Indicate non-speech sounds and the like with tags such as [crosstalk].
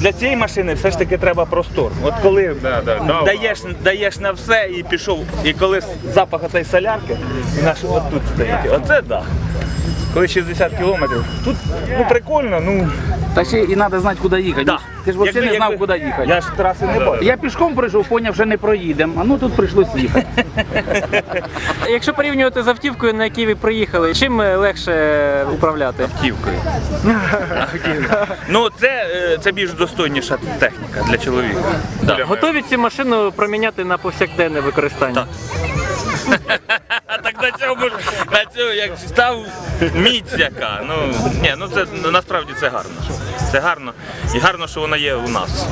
для цієї машини все ж таки треба простор. От коли Да, да, да. даєш, даєш на все і пішов, і коли запах цієї солярки, і наш от тут стоїть, оце да. Коли 60 кілометрів, тут ну прикольно, ну Та ще і треба знати, куди їхати. да. Ти ж взагалі не знав, куди їхати. Я ж траси не бачу. Я пішком прийшов, поняв, що не проїдемо, а ну тут прийшлось їхати. [laughs] Якщо порівнювати з автівкою, на якій ви приїхали, чим е, легше управляти? Автівкою. ну це, е, це більш достойніша техніка для чоловіка. Да. Готові цю машину проміняти на повсякденне використання? А [laughs] так на цьому ж- на цьому як став міць яка. Ну ні, ну це насправді це гарно. Це гарно. І гарно, що вона є у нас.